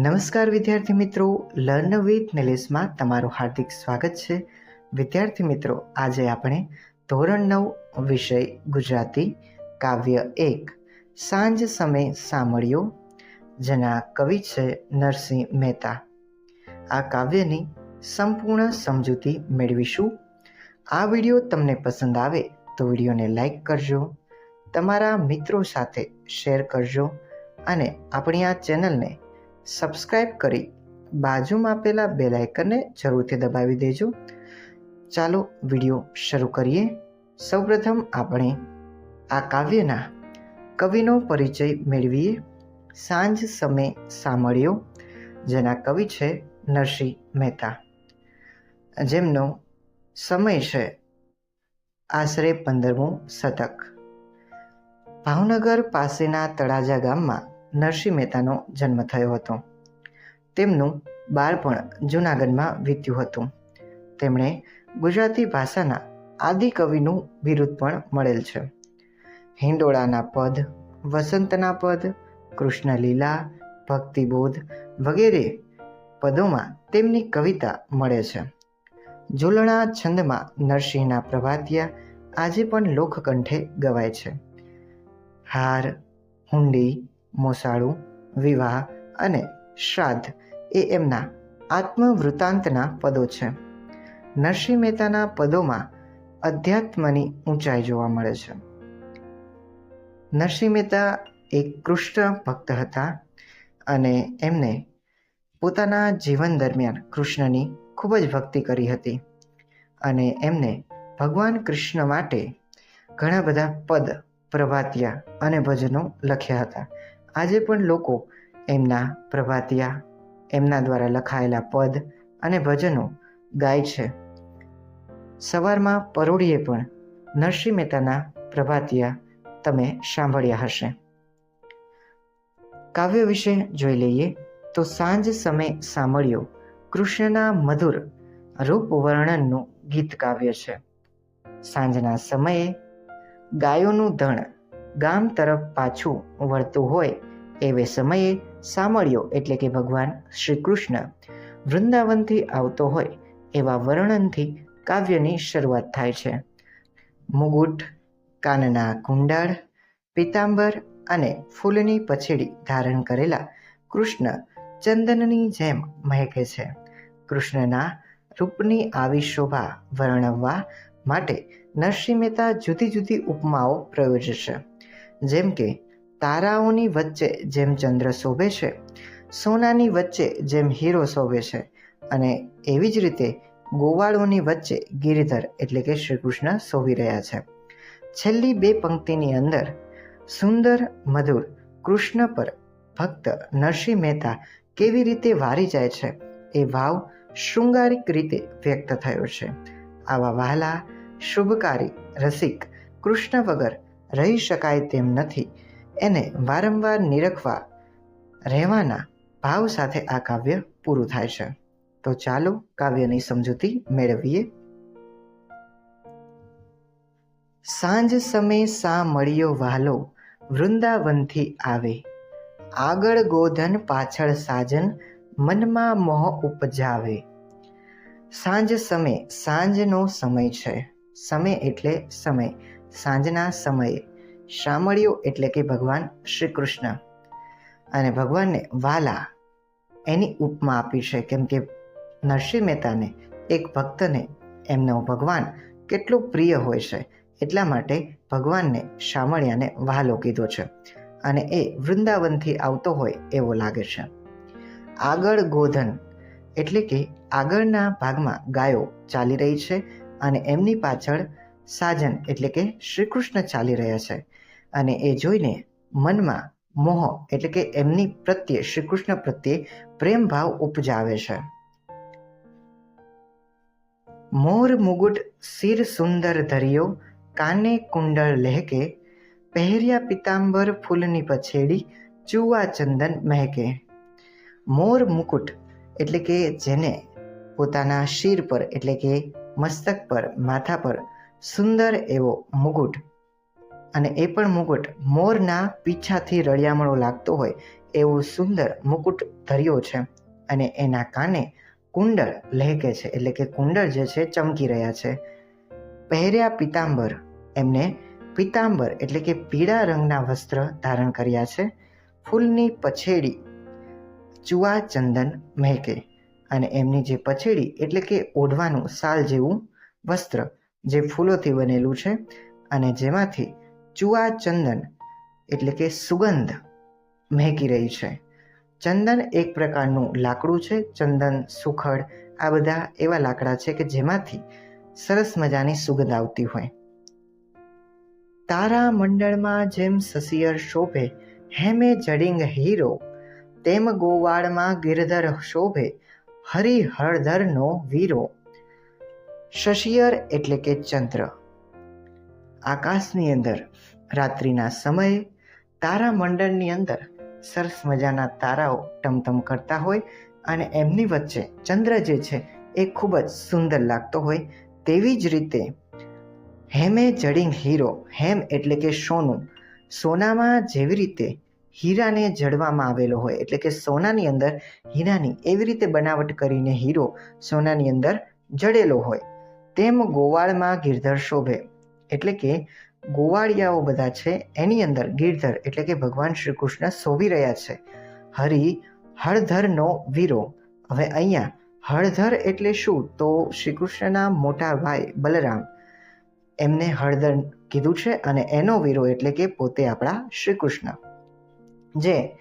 નમસ્કાર વિદ્યાર્થી મિત્રો. લર્ન વિથ નિલેશમાં તમારું હાર્દિક સ્વાગત છે. વિદ્યાર્થી મિત્રો, આજે આપણે ધોરણ નવ વિષય ગુજરાતી, કાવ્ય એક, સાંજ સમય સાંભળ્યો, જેના કવિ છે નરસિંહ મહેતા. આ કાવ્યની સંપૂર્ણ સમજૂતી મેળવીશું. આ વીડિયો તમને પસંદ આવે તો વિડીયોને લાઈક કરજો, તમારા મિત્રો સાથે શેર કરજો અને આપણી આ ચેનલને સબસ્ક્રાઈબ કરી બાજુમાં આપેલા બેલ આઇકનને જરૂરથી દબાવી દેજો. ચાલો વીડિયો શરૂ કરીએ. સૌપ્રથમ આપણે આ કાવ્યના કવિનો પરિચય મેળવીએ. સાંજ સમય સાંભળ્યો, જેના કવિ છે નરસિંહ મહેતા. જેમનો સમય છે આશરે પંદરમું શતક. ભાવનગર પાસેના તળાજા ગામમાં નરસિંહ મહેતાનો જન્મ થયો હતો. તેમનું બાળપણ જૂનાગઢમાં વીત્યું હતું. તેમણે ગુજરાતી ભાષાના આદિકવિનું બિરુદ પણ મળેલ છે. હિંડોળાના પદ, વસંતના પદ, કૃષ્ણલીલા, ભક્તિબોધ વગેરે પદોમાં તેમની કવિતા મળે છે. ઝૂલણા છંદમાં નરસિંહના પ્રભાતિયા આજે પણ લોકકંઠે ગવાય છે. હાર, હુંડી મોસાળું, વિવાહ અને શ્રાદ્ધ એ એમના આત્મવૃત્તાંતના પદો છે. નરસિંહ મહેતાના પદોમાં અધ્યાત્મની ઊંચાઈ જોવા મળે છે. નરસિંહ મહેતા એક કૃષ્ણ ભક્ત હતા અને એમને પોતાના જીવન દરમિયાન કૃષ્ણની ખૂબ જ ભક્તિ કરી હતી અને એમને ભગવાન કૃષ્ણ માટે ઘણા બધા પદ પ્રભાતિયા અને ભજનો લખ્યા હતા. આજે પણ લોકો એમના પ્રભાતિયા, એમના દ્વારા લખાયેલા પદ અને ભજનો ગાય છે. સવારમાં પરોળીએ પણ નરસિંહ મહેતાના પ્રભાતિયા તમે સાંભળ્યા હશે. કાવ્ય વિશે જોઈ લઈએ તો સાંજ સમય સાંભળ્યો કૃષ્ણના મધુર રૂપ વર્ણનનું ગીત કાવ્ય છે. સાંજના સમયે ગાયોનું ધણ ગામ તરફ પાછું વળતું હોય એવે સમયે સામળ્યો એટલે કે ભગવાન શ્રી કૃષ્ણ વૃંદાવનથી આવતો હોય એવા વર્ણનથી કાવ્યની શરૂઆત થાય છે. મુગુટ, કાનના કુંડાળ, પિતાંબર અને ફૂલની પછેડી ધારણ કરેલા કૃષ્ણ ચંદનની જેમ મહેકે છે. કૃષ્ણના રૂપની આવી શોભા વર્ણવવા માટે નરસિંહ મહેતા જુદી જુદી ઉપમાઓ પ્રયોજે છે. જેમ કે તારાઓની વચ્ચે જેમ ચંદ્ર શોભે છે, સોનાની વચ્ચે જેમ હીરો શોભે છે અને એવી જ રીતે ગોવાળોની વચ્ચે ગિરિધર એટલે કે શ્રી કૃષ્ણ શોભી રહ્યા છે. છેલ્લી બે પંક્તિની અંદર સુંદર, મધુર, કૃષ્ણ પર ભક્ત નરસિંહ મહેતા કેવી રીતે વારી જાય છે એ ભાવ શૃંગારિક રીતે વ્યક્ત થયો છે. આવા વહાલા, શુભકારી, રસિક કૃષ્ણ વગર રહી શકાય તેમ નથી. એને વારંવાર નિરખવા, રહેવાના ભાવ સાથે આ કાવ્ય પૂરું થાય છે. તો ચાલો કાવ્યની સમજૂતી મેળવીએ. સાંજ સમય સા મળ્યો વાલો, વૃંદાવનથી આવે. આગળ ગોધન, પાછળ સાજન, મનમાં મોહ ઉપજાવે. સાંજ સમય સાંજનો સમય છે. સમય એટલે સમય. સાંજના સમયે શામળિયો એટલે કે ભગવાન શ્રી કૃષ્ણ અને ભગવાનને વાલા એની ઉપમા આપી છે, કેમ કે નરસિંહ મહેતાને એક ભક્તને એમનો ભગવાન કેટલો પ્રિય હોય છે, એટલા માટે ભગવાનને શામળિયાને વહાલો કીધો છે અને એ વૃંદાવનથી આવતો હોય એવો લાગે છે. આગળ ગોધન એટલે કે આગળના ભાગમાં ગાયો ચાલી રહી છે અને એમની પાછળ સાજન એટલે કે શ્રી કૃષ્ણ ચાલી રહ્યા છે. અને એ જોઈને મનમાં મોહ એટલે કે એમની પ્રત્યે શ્રી કૃષ્ણ પ્રત્યે પ્રેમ ભાવ ઉપજાવે છે. મોર મુગુટ શિર સુંદર ધર્યો, કાને કુંડળ લહેકે, પહેર્યા પિતાંબર ફૂલની પછેડી, ચુવા ચંદન મહેકે. મોર મુકુટ એટલે કે જેને પોતાના શિર પર એટલે કે મસ્તક પર, માથા પર સુંદર એવો મુગુટ. અને એ પણ મુગુટ મોરના પીછાથી રળિયામણો લાગતો હોય એવું સુંદર મુકુટ ધર્યો છે. અને એના કાને કુંડળ લહેકે છે. એટલે કે કુંડળ જે છે ચમકી રહ્યા છે. પહેર્યા પિતાંબર એમને પિતાંબર એટલે કે પીળા રંગના વસ્ત્ર ધારણ કર્યા છે. ફૂલની પછેડી ચુઆ ચંદન મહેકે. અને એમની જે પછેડી એટલે કે ઓઢવાનું સાલ જેવું વસ્ત્ર જે ફૂલોથી બનેલું છે અને જેમાંથી ચુઆ ચંદન એટલે કે સુગંધ મહેકી રહી છે. ચંદન એક પ્રકારનું લાકડું છે. ચંદન, સુખડ આ બધા એવા લાકડા છે કે જેમાંથી સરસ મજાની સુગંધ આવતી હોય. તારા મંડળમાં જેમ સસિયર શોભે, હેમે જડિંગ હીરો, તેમ ગોવાળમાં ગિરધર શોભે, હરિહરધરનો વીરો. શશિયર એટલે કે ચંદ્ર. આકાશની અંદર રાત્રિના સમયે તારા મંડળની અંદર સરસ મજાના તારાઓ ટમટમ કરતા હોય અને એમની વચ્ચે ચંદ્ર જે છે એ ખૂબ જ સુંદર લાગતો હોય તેવી જ રીતે હેમે જડિંગ હીરો, હેમ એટલે કે સોનું, સોનામાં જેવી રીતે હીરાને જડવામાં આવેલો હોય એટલે કે સોનાની અંદર હીરાની એવી રીતે બનાવટ કરીને હીરો સોનાની અંદર જડેલો હોય. તેમ ગોવાળમાં ગિરધર શોભે. એટલે કે ગોવાળિયાઓ બધા છે, એની અંદર ગિરધર એટલે કે ભગવાન શ્રી કૃષ્ણ શોભી રહ્યા છે. હરિ, હળધરનો વીરો. હવે અહીંયા, હળધર એટલે શું? તો શ્રી કૃષ્ણના મોટા ભાઈ બલરામ. એમને હળદર કીધું છે અને એનો વીરો એટલે કે પોતે આપણા શ્રી કૃષ્ણ જે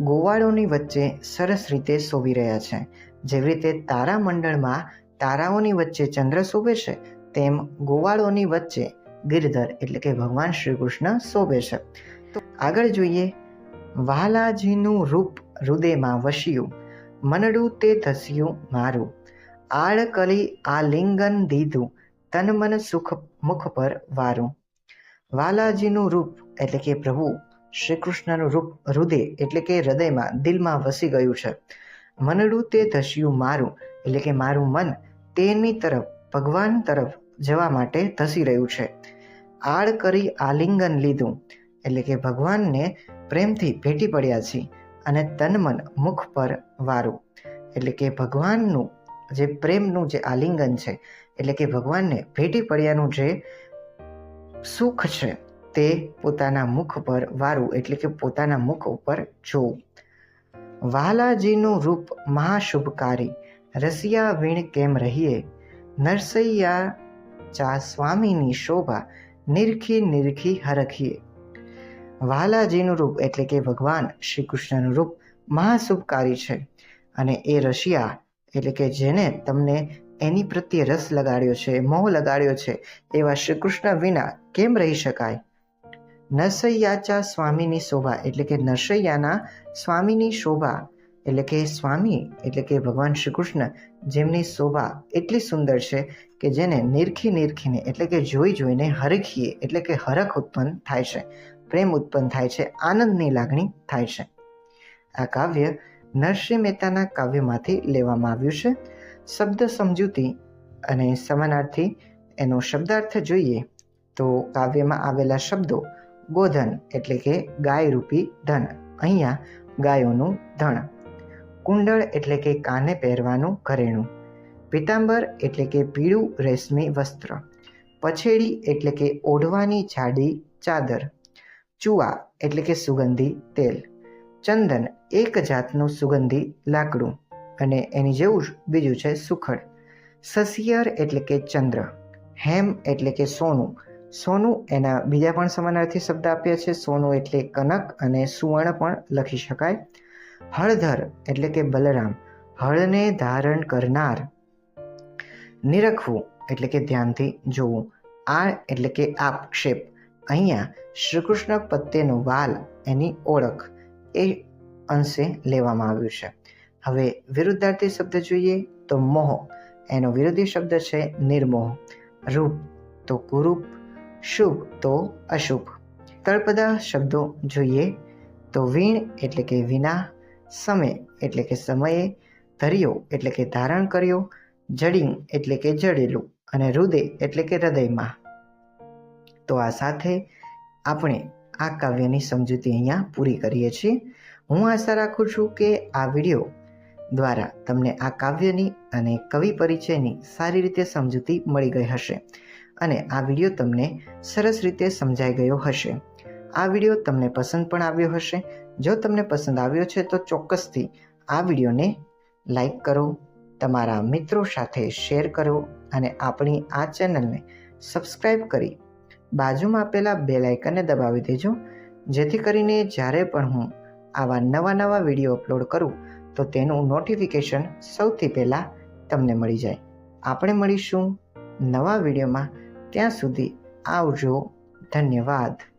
ગોવાળોની વચ્ચે સરસ રીતે શોભી રહ્યા છે. જેવી રીતે તારા મંડળમાં તારાઓની વચ્ચે ચંદ્ર શોભે છે, તેમ ગોવાળોની વચ્ચે ગિરધર એટલે કે ભગવાન શ્રી કૃષ્ણ શોભે છે. તો આગળ જોઈએ વાલાજીનું રૂપ હૃદયમાં વસ્યું, મનડું તે ધસ્યું મારું. આળકલી આલિંગન દીધું, તન મન સુખ મુખ પર વારું. વાલાજીનું રૂપ એટલે કે પ્રભુ શ્રી કૃષ્ણનું રૂપ હૃદય એટલે કે હૃદયમાં દિલમાં વસી ગયું છે. મનડું તે ધસ્યું મારું એટલે કે મારું મન તેની તરફ, ભગવાન તરફ જવા માટે ધસી રહ્યું છે. આડ કરી આલિંગન લીધું, એટલે કે ભગવાનને પ્રેમથી ભેટી પડ્યા છીએ અને તન મન મુખ પર વારું. એટલે કે ભગવાનનું જે પ્રેમનું જે આલિંગન છે, એટલે કે ભગવાનને ભેટી પડ્યાનું જે સુખ છે, તે પોતાના મુખ પર વારું, એટલે કે પોતાના મુખ ઉપર જોવું. વાલાજીનું રૂપ મહાશુભકારી રસિયા વીણ કેમ રહીએ? નરસૈયા ચા સ્વામીની શોભા નિરખી નિરખી હરખીએ. વાલાજીનું રૂપ એટલે કે ભગવાન શ્રી કૃષ્ણનું રૂપ મહાશુભકારી છે. અને એ રશિયા એટલે કે જેને તમને એની પ્રત્યે રસ લગાડ્યો છે, મોહ લગાડ્યો છે, એવા શ્રી કૃષ્ણ વિના કેમ રહી શકાય? નરસૈયાચા સ્વામીની શોભા એટલે કે નરસૈયાના સ્વામીની શોભા એટલે કે સ્વામી, એટલે કે ભગવાન શ્રી કૃષ્ણ જેમની શોભા એટલી સુંદર છે કે જેને નિરખી નિરખીને, એટલે કે જોઈ જોઈને હરખીએ, એટલે કે હરખ ઉત્પન્ન થાય છે. પ્રેમ ઉત્પન્ન થાય છે, આનંદની લાગણી થાય છે. આ કાવ્ય નરસિંહ મહેતાના કાવ્યમાંથી લેવામાં આવ્યું છે. શબ્દ સમજૂતી અને સમાનાર્થી એનો શબ્દાર્થ જોઈએ તો કાવ્યમાં આવેલા શબ્દો ગોધન, એટલે કે ગાય રૂપી ધન. અહીંયા ગાયોનું ધણ. કુંડળ એટલે કે કાને પહેરવાનું ઘરેણું. પીતાંબર એટલે કે પીળું રેશમી વસ્ત્ર. પછેડી એટલે કે ઓઢવાની જાડી ચાદર. ચુવા એટલે કે સુગંધી તેલ. ચંદન એક જાતનું સુગંધી લાકડું અને એની જેવું જ બીજું છે સુખડ. સસિયર એટલે કે ચંદ્ર. હેમ એટલે કે સોનું. સોનું એના બીજા પણ સમાનાર્થી શબ્દ આપ્યા છે. સોનું એટલે કનક અને સુવર્ણ પણ લખી શકાય. હળધર એટલે કે બલરામ, હળને ધારણ કરનાર. નિરખવું એટલે કે ધ્યાનથી જોવું. આ એટલે કે આપક્ષેપ. અહીંયા શ્રી કૃષ્ણ પ્રત્યેનો વાલ એની ઓળખ એ અંશે લેવામાં આવ્યું છે. હવે વિરુદ્ધાર્થી શબ્દ જોઈએ તો મોહ. એનો વિરોધી શબ્દ છે નિર્મોહ. રૂપ તો કુરૂપ, શુભ તો અશુભ. તળપદા શબ્દો જોઈએ તો વીણ એટલે કે વિના સમય એટલે કે સમયે ધર્યો એટલે કે ધારણ કર્યો, જડિંગ એટલે કે જડેલું અને હૃદય એટલે કે હૃદયમાં. તો આ સાથે આપણે આ કાવ્યની સમજૂતી અહીંયા પૂરી કરીએ છીએ. હું આશા રાખું છું કે આ વીડિયો દ્વારા તમને આ કાવ્યની અને કવિ પરિચયની સારી રીતે સમજૂતી મળી ગઈ હશે અને આ વીડિયો તમને સરસ રીતે સમજાઈ ગયો હશે. આ વીડિયો તમને પસંદ પણ આવ્યો હશે. જો તમને પસંદ આવ્યો છે, તો ચોક્કસથી આ વિડીયોને લાઈક કરો, તમારા મિત્રો સાથે શેર કરો અને આપણી આ ચેનલને સબસ્ક્રાઈબ કરી બાજુમાં આપેલા બે લાઇકનને દબાવી દેજો. જેથી કરીને જ્યારે પણ હું આવા નવા નવા વીડિયો અપલોડ કરું, તો તેનું નોટિફિકેશન સૌથી પહેલાં તમને મળી જાય. આપણે મળીશું નવા વિડીયોમાં. ત્યાં સુધી આવજો. ધન્યવાદ.